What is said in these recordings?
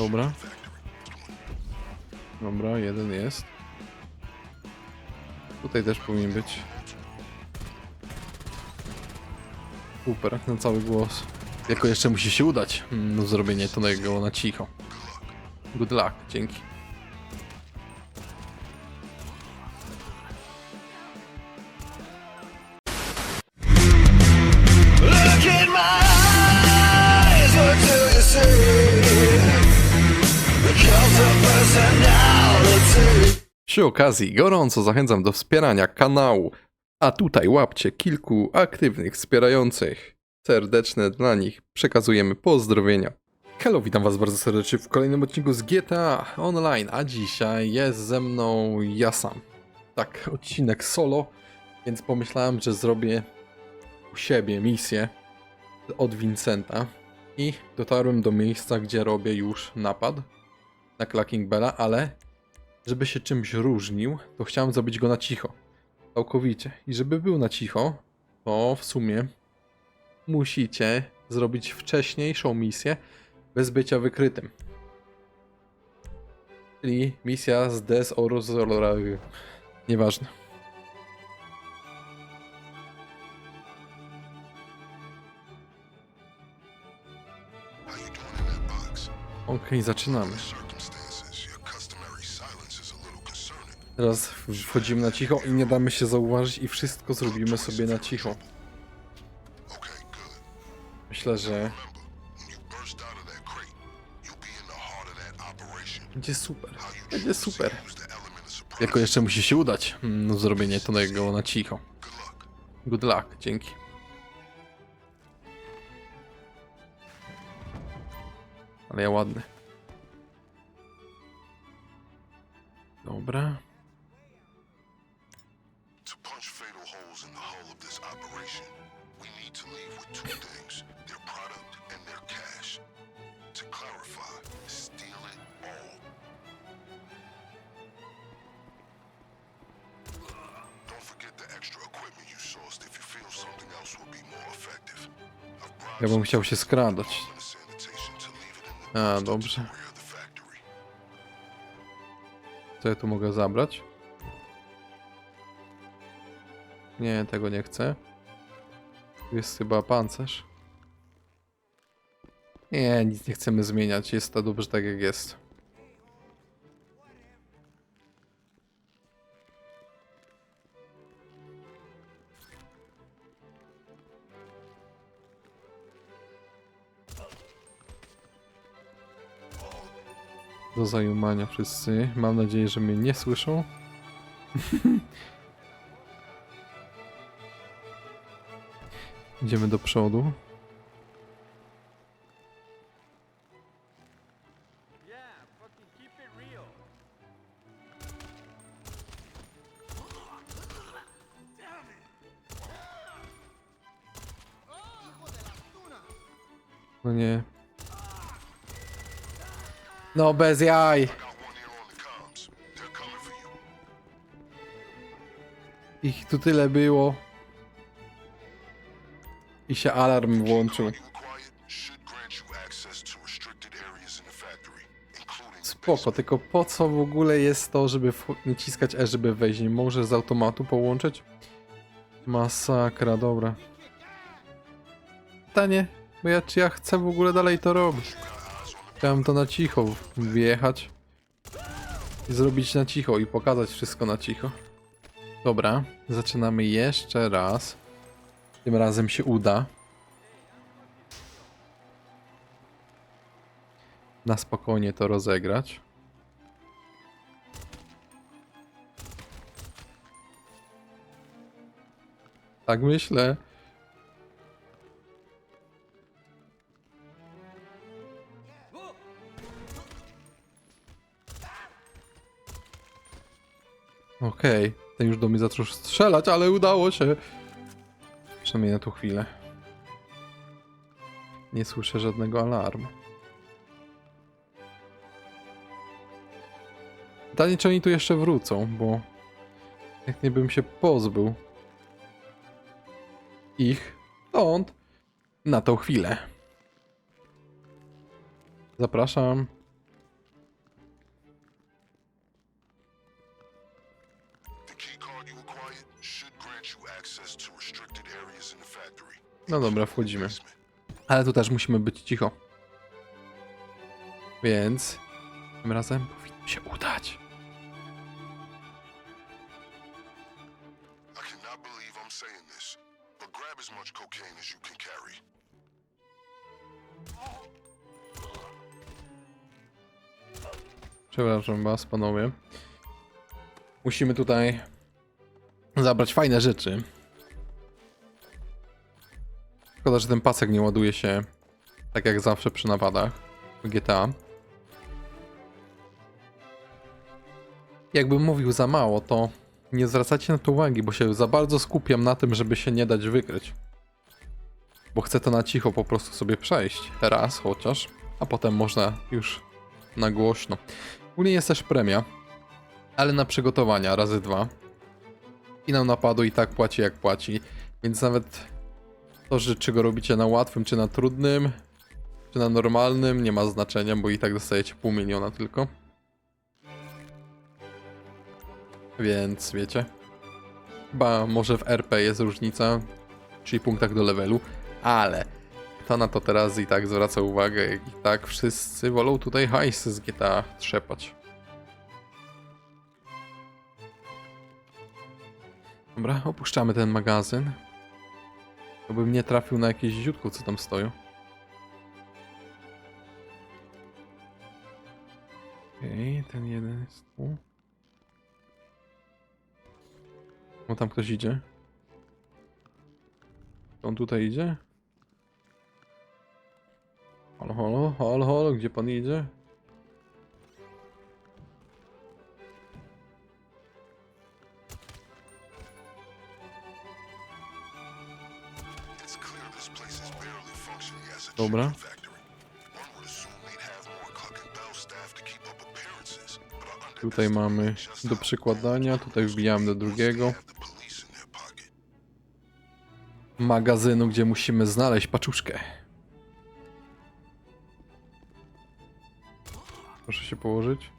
Dobra. Dobra, jeden jest. Tutaj też powinien być. Super, na cały głos. Jako jeszcze musi się udać mm, no, zrobienie tego na cicho. Good luck, dzięki. Przy okazji gorąco zachęcam do wspierania kanału, a tutaj łapcie kilku aktywnych wspierających. Serdeczne dla nich przekazujemy pozdrowienia. Hello, witam was bardzo serdecznie w kolejnym odcinku z GTA Online, a dzisiaj jest ze mną ja sam. Tak, odcinek solo, więc pomyślałem, że zrobię u siebie misję od Vincenta i dotarłem do miejsca, gdzie robię już napad na Clacking Bella, ale żeby się czymś różnił, to chciałem zrobić go na cicho. Całkowicie. I żeby był na cicho, to w sumie musicie zrobić wcześniejszą misję bez bycia wykrytym. Czyli misja z Des Oros... Nieważne. Okej, zaczynamy. Teraz wchodzimy na cicho i nie damy się zauważyć i wszystko zrobimy sobie na cicho. Myślę, że będzie super. Będzie super. Tylko jeszcze musi się udać mm, no, zrobienie tego na cicho. Good luck, dzięki. Ale ja ładny. Dobra. To punch fatal holes in the hull of this operation, we need to leave with two things their product and their cash. To clarify, steal it all. Don't forget the extra equipment you sourced if you feel something else will be more effective. I've bribed Ja bym chciał się skradać. A, dobrze. Co ja tu mogę zabrać? Nie, tego nie chcę. Tu jest chyba pancerz. Nie, nic nie chcemy zmieniać. Jest to dobrze tak jak jest. Do zajumania wszyscy. Mam nadzieję, że mnie nie słyszą. Idziemy do przodu. No nie. No bez jaj. Ich tu tyle było. I się alarm włączył. Spoko, tylko po co w ogóle jest to, żeby naciskać E, żeby wejść? Może z automatu połączyć? Masakra, dobra. Pytanie, bo ja, czy ja chcę w ogóle dalej to robić? Chciałem to na cicho wjechać i zrobić na cicho i pokazać wszystko na cicho. Dobra, zaczynamy jeszcze raz. Tym razem się uda. Na spokojnie to rozegrać. Tak myślę. Okej, ten już do mnie zaczął strzelać, ale udało się. Przynajmniej na tą chwilę. Nie słyszę żadnego alarmu. Pytanie, czy oni tu jeszcze wrócą, bo jak nie bym się pozbył ich stąd na tą chwilę. Zapraszam. No dobra, wchodzimy. Ale tu też musimy być cicho. Więc tym razem powinno się udać. I cannot believe I'm saying this, but grab as much cocaine as you can carry. Przepraszam was, panowie. Musimy tutaj zabrać fajne rzeczy. Szkoda, że ten pasek nie ładuje się tak jak zawsze przy napadach w GTA. Jakbym mówił za mało, to nie zwracacie na to uwagi, bo się za bardzo skupiam na tym, żeby się nie dać wykryć. Bo chcę to na cicho po prostu sobie przejść. Raz chociaż, a potem można już na głośno. Ogólnie jest też premia, ale na przygotowania razy dwa. Finał napadu i tak płaci jak płaci, więc nawet to, że czy go robicie na łatwym, czy na trudnym, czy na normalnym, nie ma znaczenia, bo i tak dostajecie pół miliona tylko. Więc wiecie. Chyba może w RP jest różnica, czyli punktach do levelu, ale to na to teraz i tak zwraca uwagę, i tak wszyscy wolą tutaj hajsy z GTA trzepać. Dobra, opuszczamy ten magazyn. To bym nie trafił na jakieś ziutko, co tam stoją. Okej, ten jeden jest tu. O, tam ktoś idzie. On tutaj idzie? Halo, halo, halo, halo, gdzie pan idzie? I Tutaj mamy do przykładania, tutaj wbijamy do drugiego magazynu, gdzie musimy znaleźć paczuszkę. Proszę się położyć.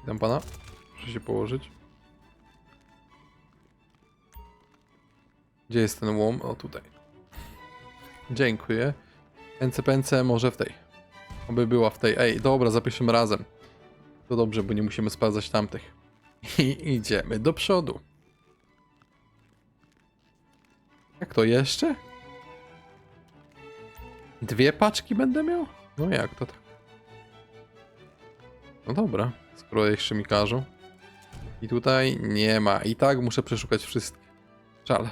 Witam pana. Proszę się położyć. Gdzie jest ten łom? O, tutaj. Dziękuję. Pęce, może w tej. Oby była w tej. Ej, dobra, za pierwszym razem. To dobrze, bo nie musimy sprawdzać tamtych. I idziemy do przodu. Jak to jeszcze? Dwie paczki będę miał? No jak to tak? No dobra, skoro jeszcze mi każą. I tutaj nie ma. I tak muszę przeszukać wszystkie. Żal.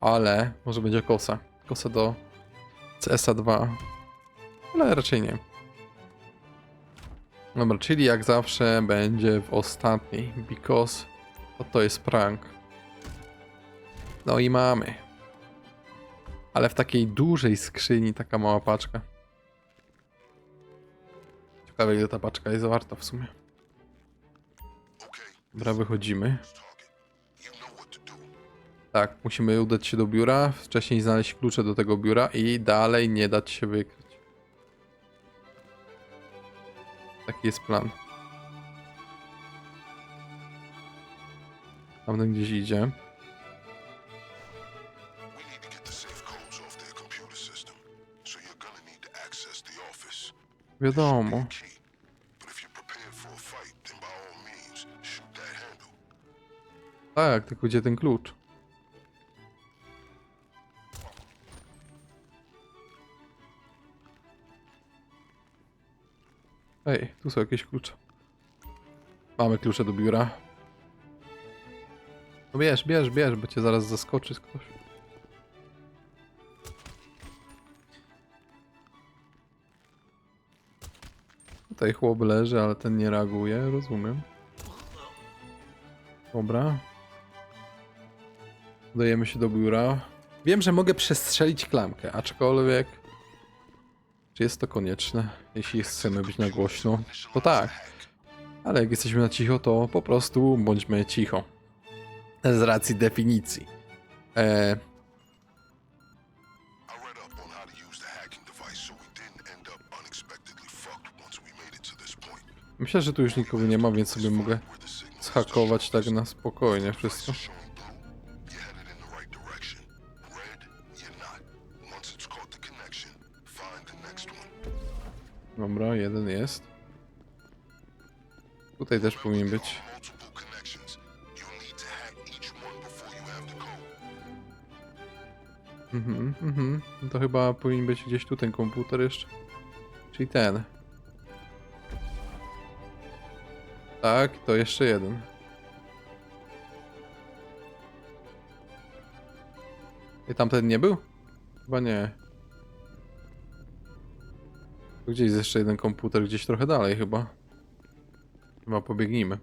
Ale może będzie kosa. Kosa do CSA 2. Ale raczej nie. Dobra, czyli jak zawsze będzie w ostatniej. Because to, to jest prank. No i mamy. Ale w takiej dużej skrzyni taka mała paczka. Ciekawe ile ta paczka jest warta w sumie. Dobra, wychodzimy. Tak, musimy udać się do biura, wcześniej znaleźć klucze do tego biura i dalej nie dać się wykryć. Taki jest plan. Tamten gdzieś idzie. We need to get the safe Ej, tu są jakieś klucze. Mamy klucze do biura. No bierz, bierz, bierz, bo cię zaraz zaskoczy ktoś. Tutaj chłop leży, ale ten nie reaguje, rozumiem. Dobra. Udajemy się do biura. Wiem, że mogę przestrzelić klamkę, aczkolwiek... Czy jest to konieczne? Jeśli chcemy być na głośno, to tak. Ale jak jesteśmy na cicho, to po prostu bądźmy cicho. Z racji definicji. E, point. myślę, że tu już nikogo nie ma, więc sobie mogę zhakować tak na spokojnie wszystko. Dobra, jeden jest. Tutaj też powinien być. Mhm, mhm. No to chyba powinien być gdzieś tu ten komputer jeszcze. Czyli ten. Tak, to jeszcze jeden. I tamten nie był? Chyba nie. Tu gdzieś jest jeszcze jeden komputer, gdzieś trochę dalej chyba. Chyba pobiegnijmy.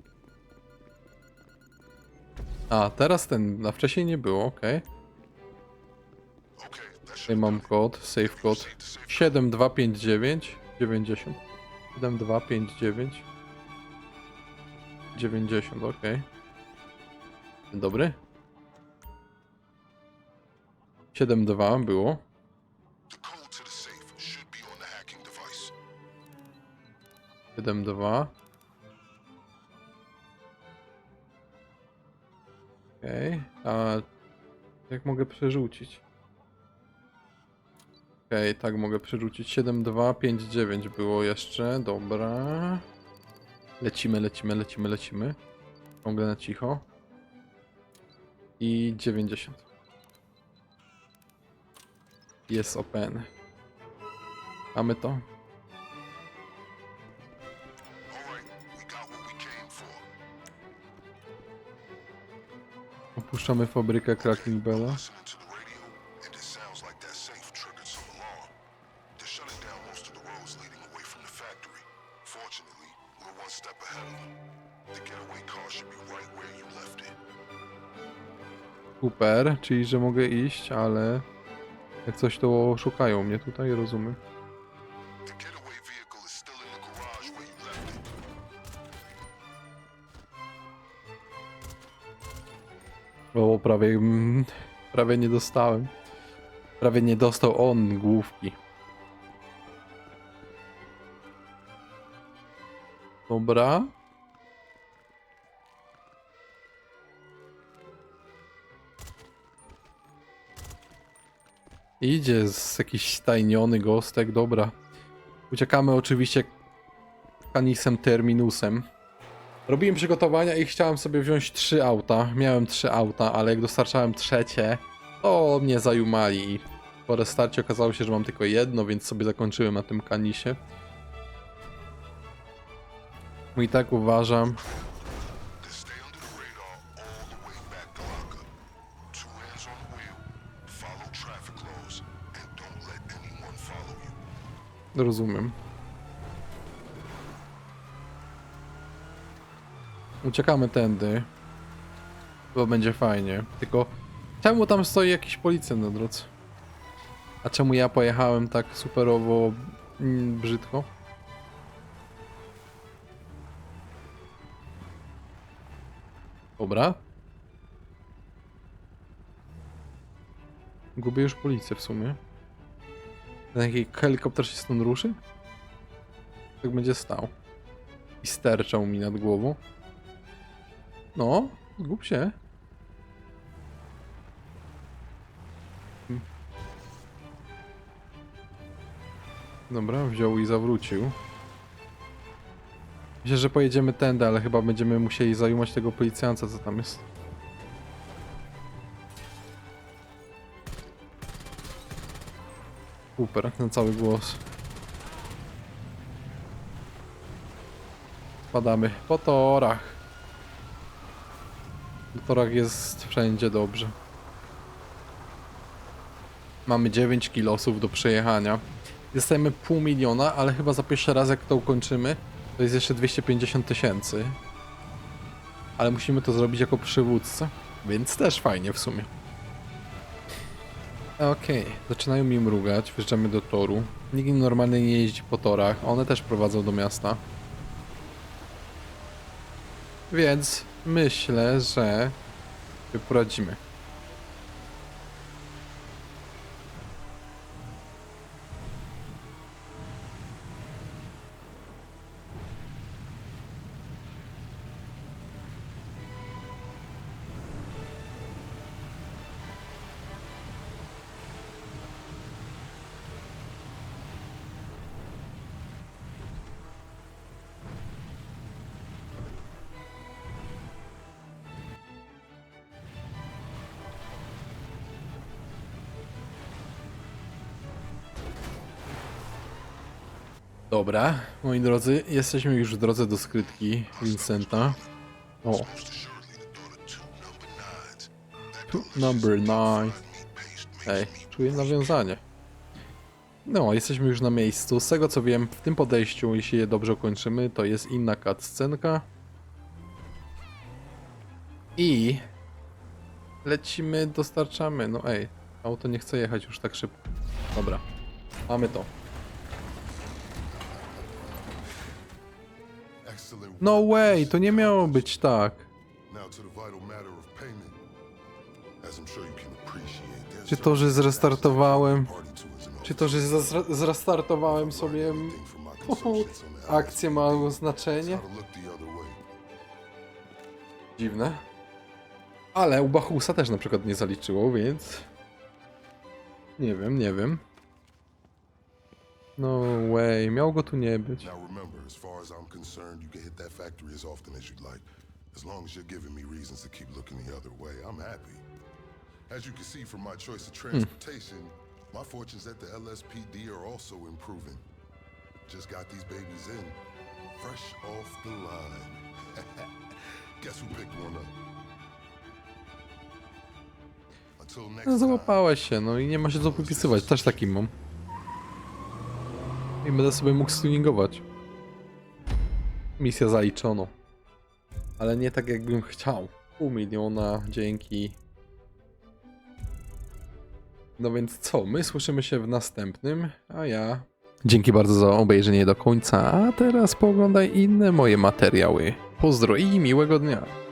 A, teraz ten, a wcześniej nie było, should Tutaj mam kod, save kod safe 7259 90 7259 90, ok. Dzień dobry. 72 było. 72. Okej, a jak mogę przerzucić? Okej, tak mogę przerzucić. 7259 było jeszcze, dobra. Lecimy, lecimy, lecimy, lecimy. Ciągle na cicho. I 90. Jest open. Mamy to. Where you left it. Super, czyli że mogę iść, ale jak coś to szukają mnie tutaj, rozumiem. O, prawie, mm, prawie nie dostałem. Prawie nie dostał on główki. Dobra. Idzie z jakiś stajniony gostek, dobra. Uciekamy oczywiście kanisem terminusem. Robiłem przygotowania i chciałem sobie wziąć trzy auta. Miałem trzy auta, ale jak dostarczałem trzecie, to mnie zajumali i po restarcie okazało się, że mam tylko jedno, więc sobie zakończyłem na tym kanisie. I tak uważam, Then Uciekamy tędy. Bo będzie fajnie. Tylko czemu tam stoi jakiś policjant na drodze? A czemu ja pojechałem tak superowo mm, brzydko? Dobra. Gubię już policję w sumie. Ten jaki helikopter się stąd ruszy? Tak będzie stał. I sterczał mi nad głową. No, zgub się. Dobra, wziął i zawrócił. Myślę, że pojedziemy tędy, ale chyba będziemy musieli zajumać tego policjanta, co tam jest. Super, na cały głos. Spadamy po torach. Torach jest wszędzie dobrze. Mamy 9 kilosów do przejechania. Dostajemy pół miliona, ale chyba za pierwszy raz jak to ukończymy, to jest jeszcze 250 tysięcy. Ale musimy to zrobić jako przywódca, więc też fajnie w sumie. Okej, zaczynają mi mrugać, wjeżdżamy do toru. Nikt normalnie nie jeździ po torach, one też prowadzą do miasta. Więc myślę, że poradzimy. Dobra, moi drodzy, jesteśmy już w drodze do skrytki Vincenta. O, number nines. That tu number 9. paste Ej, czuję nawiązanie. No, jesteśmy już na miejscu. Z tego co wiem, w tym podejściu, jeśli je dobrze ukończymy, to jest inna cutscenka. I lecimy, dostarczamy. No ej, auto nie chce jechać już tak szybko. Dobra, mamy to. No way, to nie miało być tak. Czy to, że zrestartowałem, czy to, że zrestartowałem sobie akcję ma znaczenie? Dziwne. Ale u Bachusa też na przykład nie zaliczyło, więc... Nie wiem, nie wiem. No way, miało go tu nie być. Now remember, as far as I'm concerned, you can hit that factory as often as you'd like. As long as you're giving me reasons to keep looking the other way, I'm happy. As you can see from my choice of transportation, my fortunes at the LSPD are also improving. Just got these babies in, fresh off the line. Guess who picked one up? Until next No time. załapałeś się, no i nie ma się co popisywać, też taki mam. I będę sobie mógł stuningować. Misja zaliczono. Ale nie tak jakbym chciał. Pół miliona, dzięki. No więc co, my słyszymy się w następnym, a ja... Dzięki bardzo za obejrzenie do końca, a teraz pooglądaj inne moje materiały. Pozdro i miłego dnia.